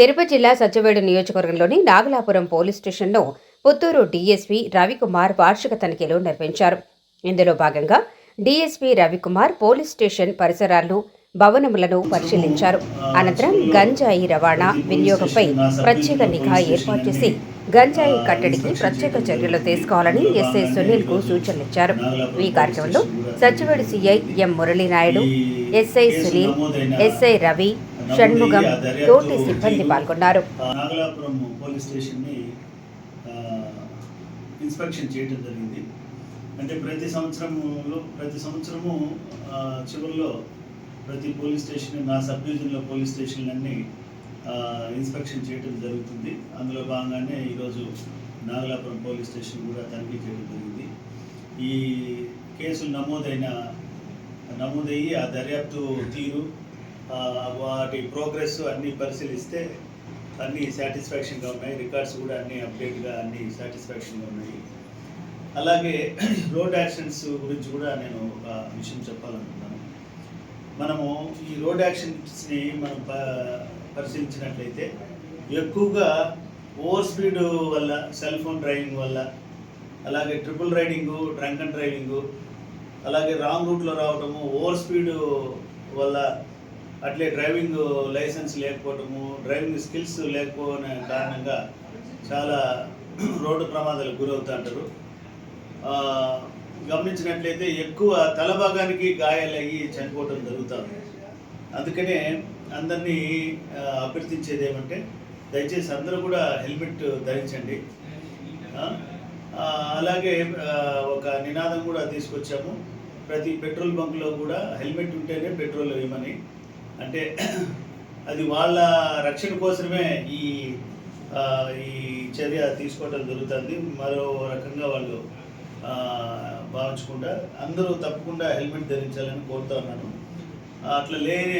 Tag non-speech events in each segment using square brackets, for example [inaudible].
తిరుపతి జిల్లా సజ్జవేడు నియోజకవర్గంలోని నాగలాపురం పోలీస్ స్టేషన్లో పుత్తూరు డీఎస్పీ రవికుమార్ వార్షిక తనిఖీలు నిర్వహించారు. ఇందులో భాగంగా డీఎస్పీ రవికుమార్ పోలీస్ స్టేషన్ పరిసరాలు భవనములను పరిశీలించారు. అనంతరం గంజాయి రవాణా వినియోగంపై ప్రత్యేక నిఘా ఏర్పాటు చేసి గంజాయి కట్టడికి ప్రత్యేక చర్యలు తీసుకోవాలని ఎస్ఐ సునీల్కు సూచనలిచ్చారు. ఈ కార్యక్రమంలో సచివుడు CI M Muralinaidu SI Sunil SI Ravi Shanmugam తోటి సిబ్బంది పాల్గొన్నారు. నాగలాపురం పోలీస్ స్టేషన్ని ఇన్స్పెక్షన్ చేయడం జరిగింది. అంటే ప్రతి సంవత్సరంలో ప్రతి సంవత్సరము చివరిలో ప్రతి పోలీస్ స్టేషన్ నా సబ్ డివిజన్లో పోలీస్ స్టేషన్లన్నీ ఇన్స్పెక్షన్ చేయడం జరుగుతుంది. అందులో భాగంగానే ఈరోజు నాగలాపురం పోలీస్ స్టేషన్ కూడా తనిఖీ చేయడం జరిగింది. ఈ కేసులు నమోదైన నమోదయ్యి ఆ దర్యాప్తు తీరు వాటి ప్రోగ్రెస్ అన్నీ పరిశీలిస్తే అన్నీ సాటిస్ఫాక్షన్గా ఉన్నాయి. రికార్డ్స్ కూడా అన్నీ అప్డేట్గా అన్నీ సాటిస్ఫాక్షన్గా ఉన్నాయి. అలాగే [clears throat] రోడ్ యాక్సిడెంట్స్ గురించి కూడా నేను ఒక విషయం చెప్పాలనుకున్నాను మనము ఈ రోడ్ యాక్సిడెంట్స్ని మనం ప- పరిశీలించినట్లయితే ఎక్కువగా ఓవర్ స్పీడ్ వల్ల సెల్ ఫోన్ డ్రైవింగ్ వల్ల అలాగే triple riding drunk and driving అలాగే రాంగ్ రూట్లో రావటము ఓవర్ స్పీడ్ వల్ల అట్లే డ్రైవింగ్ లైసెన్స్ లేకపోవటము డ్రైవింగ్ స్కిల్స్ లేకపోవనే కారణంగా చాలా రోడ్డు ప్రమాదాలకు గురవుతుంటారు గమనించినట్లయితే ఎక్కువ తల భాగానికి గాయాలయ్యి చనిపోవటం జరుగుతుంది అందుకనే అందరినీ అభ్యర్థించేది ఏమంటే దయచేసి అందరూ కూడా హెల్మెట్ ధరించండి. అలాగే ఒక నినాదం కూడా తీసుకొచ్చాము. ప్రతి పెట్రోల్ బంక్లో కూడా హెల్మెట్ ఉంటేనే పెట్రోల్ ఇవ్వమని. అంటే అది వాళ్ళ రక్షణ కోసమే ఈ ఈ చర్య తీసుకోవడం జరుగుతుంది. మరో రకంగా వాళ్ళు భావించకుండా అందరూ తప్పకుండా హెల్మెట్ ధరించాలని కోరుతా ఉన్నాను. అట్లా లేని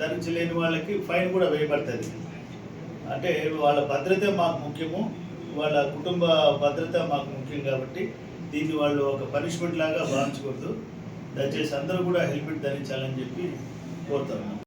ధరించలేని వాళ్ళకి ఫైన్ కూడా వేయబడుతుంది. అంటే వాళ్ళ భద్రత మాకు ముఖ్యము. వాళ్ళ కుటుంబ భద్రత మాకు ముఖ్యం కాబట్టి దీన్ని వాళ్ళు ఒక పనిష్మెంట్ లాగా భావించకూడదు. దయచేసి అందరూ కూడా హెల్మెట్ ధరించాలని చెప్పి కోరుతా ఉన్నాను.